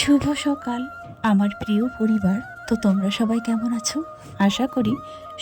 শুভ সকাল, আমার প্রিয় পরিবার। তো তোমরা সবাই কেমন আছো? আশা করি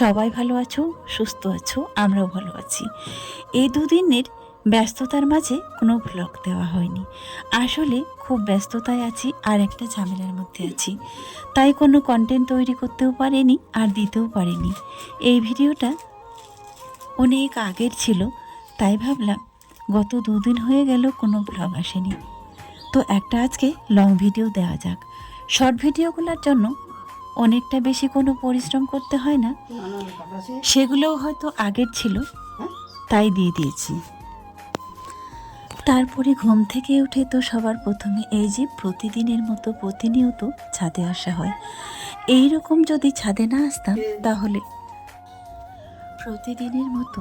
সবাই ভালো আছো, সুস্থ আছো, আমরাও ভালো আছি। এই দুদিনের ব্যস্ততার মাঝে কোনো ব্লগ দেওয়া হয়নি। আসলে খুব ব্যস্ততায় আছি আর একটা ঝামেলার মধ্যে আছি। তাই কোনো কন্টেন্ট তৈরি করতেও পারিনি আর দিতেও পারিনি। এই ভিডিওটা অনেক আগের ছিল, তাই ভাবলাম গত দুদিন হয়ে গেল কোনো ব্লগ আসেনি। তো একটা আজকে লং ভিডিও দেওয়া যাক। শর্ট ভিডিওগুলোর জন্য অনেকটা বেশি কোনো পরিশ্রম করতে হয় না। সেগুলোও হয়তো আগের ছিল, তাই দিয়ে দিয়েছি। তারপরে ঘুম থেকে উঠে তো সবার প্রথমে এই যে প্রতিদিনের মতো প্রতিনিয়ত ছাদে আসা হয়। এই রকম যদি ছাদে না আসতাম, তাহলে প্রতিদিনের মতো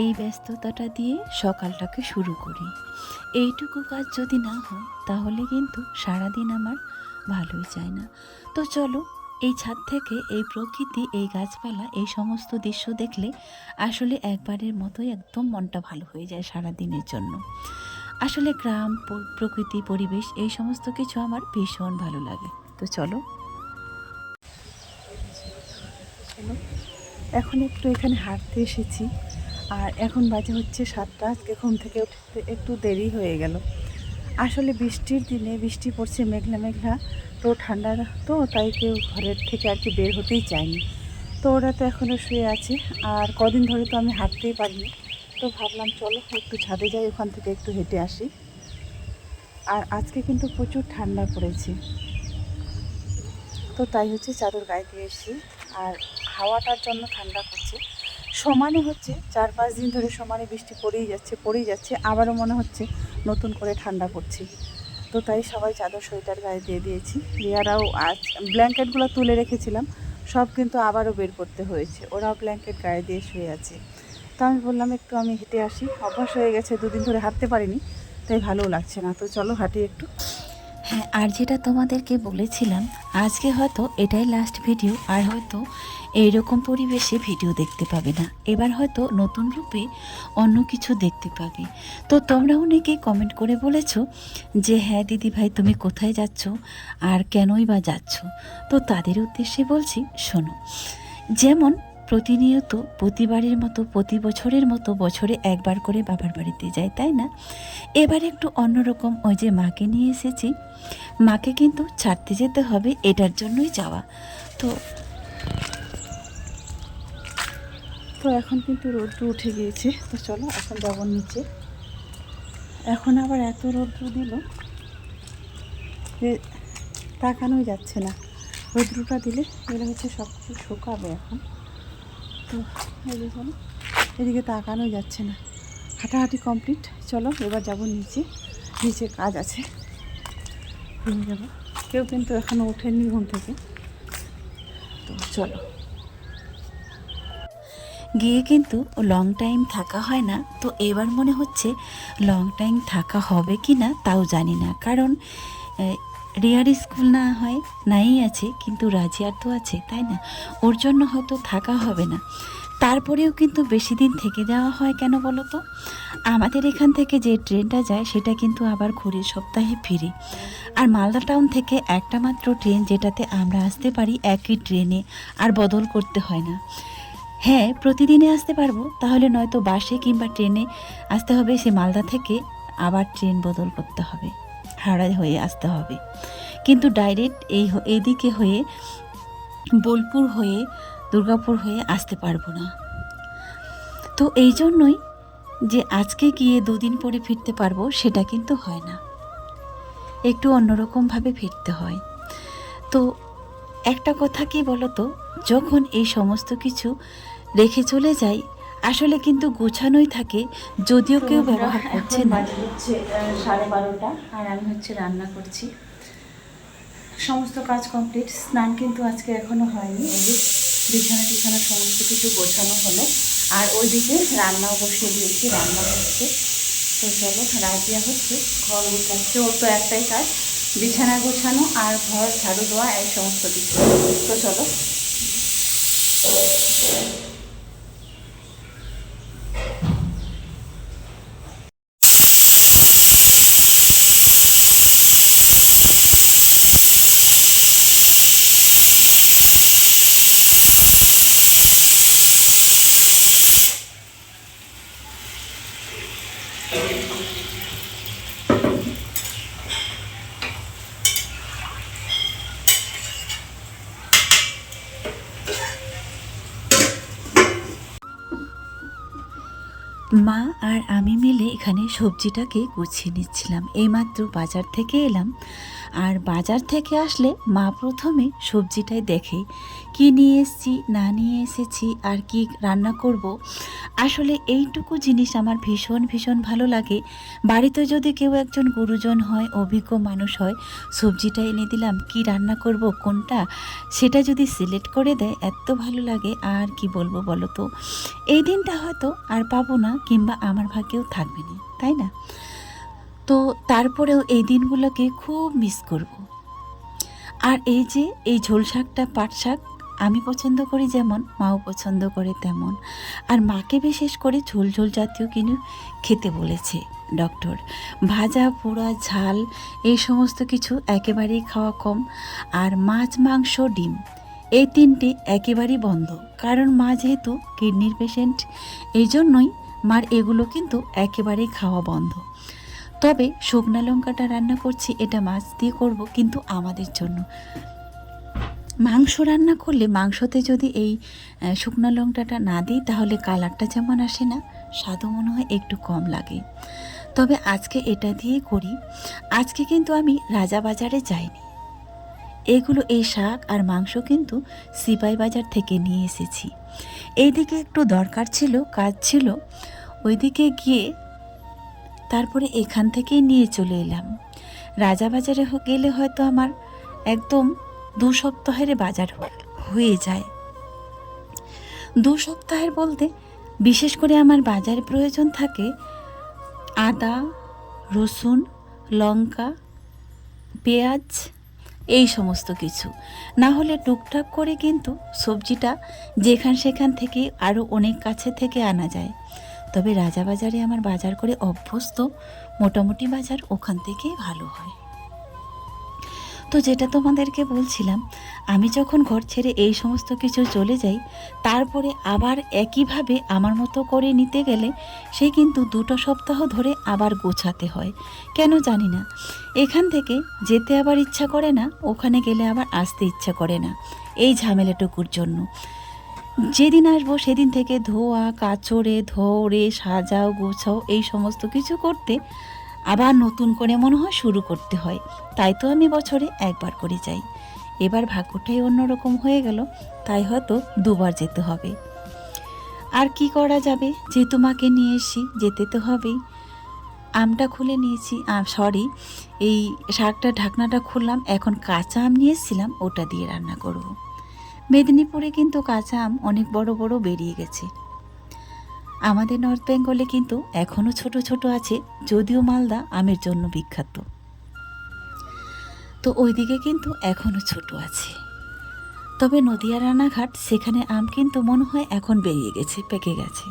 এই ব্যস্ততাটা দিয়ে সকালটাকে শুরু করি। এইটুকু কাজ যদি না হয়, তাহলে কিন্তু সারাদিন আমার ভালোই যায় না। তো চলো, এই ছাদ থেকে এই প্রকৃতি, এই গাছপালা, এই সমস্ত দৃশ্য দেখলে আসলে একবারের মতোই একদম মনটা ভালো হয়ে যায় সারা দিনের জন্য। আসলে গ্রাম প্রকৃতি, পরিবেশ, এই সমস্ত কিছু আমার ভীষণ ভালো লাগে। তো চলো। এখন একটু এখানে হাঁটতে এসেছি। আর এখন বাজে হচ্ছে সাতটা, আজকে ঘুম থেকে উঠতে একটু দেরি হয়ে গেল। আসলে বৃষ্টির দিনে বৃষ্টি পড়ছে মেঘলা মেঘলা, তো ঠান্ডা তো, তাই কেউ ঘরের থেকে আর কি বের হতেই চায়নি। তো ওরা তো এখনও শুয়ে আছে, আর কদিন ধরে তো আমি হাঁটতেই পারিনি। তো ভাবলাম চলো একটু ছাদে যাই, ওখান থেকে একটু হেঁটে আসি। আর আজকে কিন্তু প্রচুর ঠান্ডা পড়েছে। তো তাই হচ্ছে চাদর গায়ে দিয়ে এসেছি। আর হাওয়াটার জন্য ঠান্ডা করছে সমানে হচ্ছে, চার পাঁচ দিন ধরে সমানে বৃষ্টি পড়েই যাচ্ছে পড়েই যাচ্ছে, আবারও মনে হচ্ছে নতুন করে ঠান্ডা পড়ছে। তো তাই সবাই চাদর, সোয়েটার গায়ে দিয়ে দিয়েছি। রিয়ারাও আজ ব্ল্যাঙ্কেটগুলো তুলে রেখেছিলাম, সব কিন্তু আবারও বের করতে হয়েছে। ওরাও ব্ল্যাঙ্কেট গায়ে দিয়ে শুয়ে আছে। তো আমি বললাম, একটু আমি হেঁটে আসি। অভ্যাস হয়ে গেছে, দুদিন ধরে হাঁটতে পারিনি, তাই ভালোও লাগছে না। তো চলো হাঁটি একটু। হ্যাঁ আর যেটা তোমাদেরকে বলেছিলাম, আজকে হয়তো এটাই লাস্ট ভিডিও আর হয়তো এইরকম পরিবেশে ভিডিও দেখতে পাবে না। এবার হয়তো নতুন রূপে অন্য কিছু দেখতে পাবে। তো তোমরা অনেকে কমেন্ট করে বলেছ যে হ্যাঁ দিদি ভাই, তুমি কোথায় যাচ্ছ? আর কেনই বা যাচ্ছ? তো তাদের উদ্দেশ্যে বলছি, শোনো, যেমন প্রতিনিয়ত প্রতিবারের মতো প্রতি বছরের মতো বছরে একবার করে বাবার বাড়িতে যাই তাই না? এবার একটু অন্যরকম ওই যে মাকে নিয়ে এসেছি। মাকে কিন্তু ছাড়তে যেতে হবে, এটার জন্যই যাওয়া। তো তো এখন কিন্তু রৌদ্র উঠে গিয়েছে, তো চলো এখন যাব নিচে। এখন আবার এত রৌদ্র দিল যে তাকানোই যাচ্ছে না। রৌদ্রটা দিলে এগুলো হচ্ছে সব কিছু শুকাবে এখন। তো চলো এদিকে তাকানোই যাচ্ছে না। হাঁটাহাঁটি কমপ্লিট চলো, এবার যাব নিচে। নিচে কাজ আছে। রুমে যাব। কেউ কিন্তু এখনও ওঠেনি ঘুম থেকে। তো চলো। গিয়ে কিন্তু লং টাইম থাকা হয় না। তো এবার মনে হচ্ছে লং টাইম থাকা হবে কি না তাও জানি না। কারণ রিয়ার স্কুল না হয় নাই আছে, কিন্তু রাজিয়ার তো আছে, তাই না? ওর জন্য হয়তো থাকা হবে না। তারপরেও কিন্তু বেশি দিন থেকে যাওয়া হয় কেন বলো তো? আমাদের এখান থেকে যে ট্রেনটা যায়, সেটা কিন্তু আবার ঘুরে সপ্তাহে ফিরে। আর মালদা টাউন থেকে একটা মাত্র ট্রেন যেটাতে আমরা আসতে পারি, একই ট্রেনে, আর বদল করতে হয় না। হ্যাঁ প্রতিদিনে আসতে পারব, তাহলে নয়তো বাসে কিংবা ট্রেনে আসতে হবে, সে মালদা থেকে আবার ট্রেন বদল করতে হবে। হাওড়া হয়ে আসতে হবে। কিন্তু ডাইরেক্ট এই এদিকে হয়ে বোলপুর হয়ে দুর্গাপুর হয়ে আসতে পারব না। তো এই জন্যই যে আজকে গিয়ে দুদিন পরে ফিরতে পারব সেটা কিন্তু হয় না। একটু অন্যরকমভাবে ফিরতে হয়। তো একটা কথা কি বলতো? যখন এই সমস্ত কিছু রেখে চলে যাই আসলে কিন্তু গোছানোই থাকে যদিও কেউ ব্যবহার করছে না। হচ্ছে সাড়ে বারোটা আর আমি হচ্ছে রান্না করছি। সমস্ত কাজ কমপ্লিট স্নান কিন্তু আজকে এখনও হয়নি এই যে বিছানা টিছানা সমস্ত কিছু গোছানো হলো। আর ওইদিকে রান্নাও বসিয়ে দিয়েছি রান্না হচ্ছে। তো চলো রাজিয়া হচ্ছে ঘর গোছাচ্ছে ওর তো একটাই কাজ বিছানা গোছানো আর ঘর ঝাড়ু দেওয়া এই সমস্ত কিছু। তো চলো। আর আমি মিলে এখানে সবজিটাকে গুছিয়ে নিচ্ছিলাম। এইমাত্র বাজার থেকে এলাম। আর বাজার থেকে আসলে মা প্রথমে সবজিটাই দেখে কি নিয়ে এসেছি, না নিয়ে এসেছি, আর কি রান্না করব। আসলে এইটুকু জিনিস আমার ভীষণ ভীষণ ভালো লাগে। বাড়িতে যদি কেউ একজন গুরুজন হয়, অভিজ্ঞ মানুষ হয়, সবজিটা এনে দিলাম, কি রান্না করব, কোনটা, সেটা যদি সিলেক্ট করে দেয়, এত ভালো লাগে, আর কি বলব বলো তো? এই দিনটা হয়তো আর পাবো না, কিংবা আমার ভাগ্যেও থাকবে না, তাই না? তো তারপরেও এই দিনগুলোকে খুব মিস করব। আর এই যে, এই ঝোল শাকটা, পাট শাক আমি পছন্দ করি যেমন, মাও পছন্দ করে তেমন। আর মাকে বিশেষ করে ঝোল ঝোল জাতীয় কিন্তু খেতে বলেছে ডক্টর। ভাজা, পোড়া, ঝাল, এই সমস্ত কিছু একেবারেই খাওয়া কম। আর মাছ, মাংস, ডিম, এই তিনটি একেবারেই বন্ধ। কারণ মা যেহেতু কিডনির পেশেন্ট, এই জন্যই মার এগুলো কিন্তু একেবারেই খাওয়া বন্ধ। তবে শুকনা লঙ্কাটা রান্না করছি, এটা মাছ দিয়ে করব কিন্তু আমাদের জন্য। মাংস রান্না করলে মাংসতে যদি এই শুকনো লঙ্কাটা না দিই, তাহলে কালারটা যেমন আসে না, স্বাদও মনে হয় একটু কম লাগে। তবে আজকে এটা দিয়েই করি। আজকে কিন্তু আমি রাজা বাজারে যাইনি। এগুলো এই শাক আর মাংস কিন্তু সিপাই বাজার থেকে নিয়ে এসেছি। এইদিকে একটু দরকার ছিল, কাজ ছিল। ওইদিকে গিয়ে তারপরে এখান থেকেই নিয়ে চলে এলাম। রাজাবাজারে হ- গেলে হয়তো আমার একদম দু সপ্তাহের বাজার হয়ে যায়। দু সপ্তাহের বলতে বিশেষ করে আমার বাজার প্রয়োজন থাকে আদা, রসুন, লঙ্কা, পেঁয়াজ, এই সমস্ত কিছু। না হলে টুকটাক করে কিন্তু সবজিটা যেখান সেখান থেকে আরও অনেক কাছে থেকে আনা যায়। তবে রাজাবাজারে আমার বাজার করে অভ্যস্ত মোটামুটি বাজার ওখান থেকেই ভালো হয়। তো যেটা তোমাদেরকে বলছিলাম, আমি যখন ঘর ছেড়ে এই সমস্ত কিছু চলে যাই, তারপরে আবার একইভাবে আমার মতো করে নিতে গেলে সে কিন্তু দুটো সপ্তাহ ধরে আবার গোছাতে হয়। কেন জানি না। এখান থেকে যেতে আবার ইচ্ছা করে না, ওখানে গেলে আবার আসতে ইচ্ছা করে না, এই ঝামেলাটুকুর জন্য। যেদিন আসব সেদিন থেকে ধোয়া, কাচড়ে, ধরে, সাজাও, গোছাও, এই সমস্ত কিছু করতে আবার নতুন করে মনে হয় শুরু করতে হয়। তাই তো আমি বছরে একবার করে যাই। এবার ভাগ্যটাই অন্যরকম হয়ে গেল, তাই হয়তো দুবার যেতে হবে। আর কি করা যাবে? যেহেতু মাকে নিয়ে এসি যেতে তো হবেই। আমটা খুলে নিয়েছি সরি এই শাকটা, ঢাকনাটা খুললাম, এখন কাঁচা আম নিয়ে এসেছিলাম, ওটা দিয়ে রান্না করব। মেদিনীপুরে কিন্তু কাঁচা আম অনেক বড় বড় বেরিয়ে গেছে। আমাদের নর্থ বেঙ্গলে কিন্তু এখনও ছোট ছোট আছে, যদিও মালদা আমের জন্য বিখ্যাত। তো ওইদিকে কিন্তু এখনও ছোট আছে। তবে নদিয়া রানাঘাট, সেখানে আম কিন্তু মনে হয় এখন বেরিয়ে গেছে, পেকে গেছে।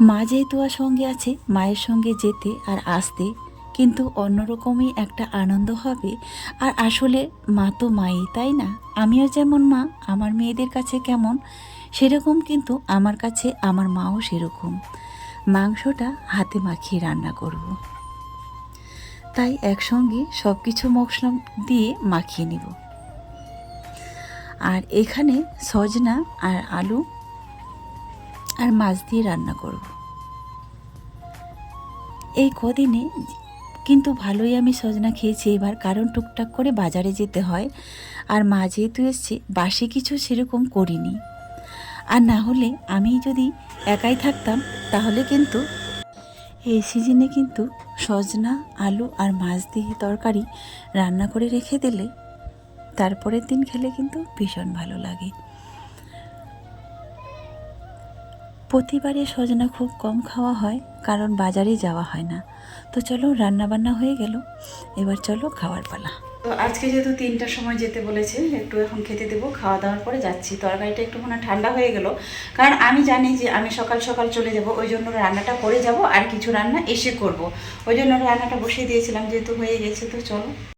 মা যেহেতু সঙ্গে আছে, মায়ের সঙ্গে যেতে আর আসতে কিন্তু অন্যরকমই একটা আনন্দ হবে। আর আসলে মা তো মাই, তাই না? আমিও যেমন মা, আমার মেয়েদের কাছে কেমন? সেরকম কিন্তু আমার কাছে আমার মাও সেরকম। মাংসটা হাতে মাখিয়ে রান্না করব। তাই একসঙ্গে সব কিছু মশলা দিয়ে মাখিয়ে নিব। আর এখানে সজনা আর আলু আর মাছ দিয়ে রান্না করব। এই কদিনে কিন্তু ভালোই আমি সজনা খেয়েছি এবার, কারণ টুকটাক করে বাজারে যেতে হয়। আর মা যেহেতু এসছে, বাসি কিছু সেরকম করিনি। আর না হলে আমি যদি একাই থাকতাম, তাহলে কিন্তু এই সিজনে কিন্তু সজনা, আলু আর মাছ দিয়ে তরকারি রান্না করে রেখে দিলে তারপরের দিন খেলে কিন্তু ভীষণ ভালো লাগে। প্রতিবারে সজনা খুব কম খাওয়া হয়, কারণ বাজারে যাওয়া হয় না। তো চলো রান্না বান্না হয়ে গেল। এবার চলো খাওয়ার পালা। তো আজকে যেহেতু তিনটার সময় যেতে বলেছে, একটু এখন খেতে দেবো, খাওয়া দাওয়ার পরে যাচ্ছি। তরকারিটা একটুখানি ঠান্ডা হয়ে গেল। কারণ আমি জানি যে আমি সকাল সকাল চলে যাব, ওই জন্য রান্নাটা করে যাব আর কিছু রান্না এসে করব। ওই জন্য রান্নাটা বসিয়ে দিয়েছিলাম, যেহেতু হয়ে গেছে, তো চলো।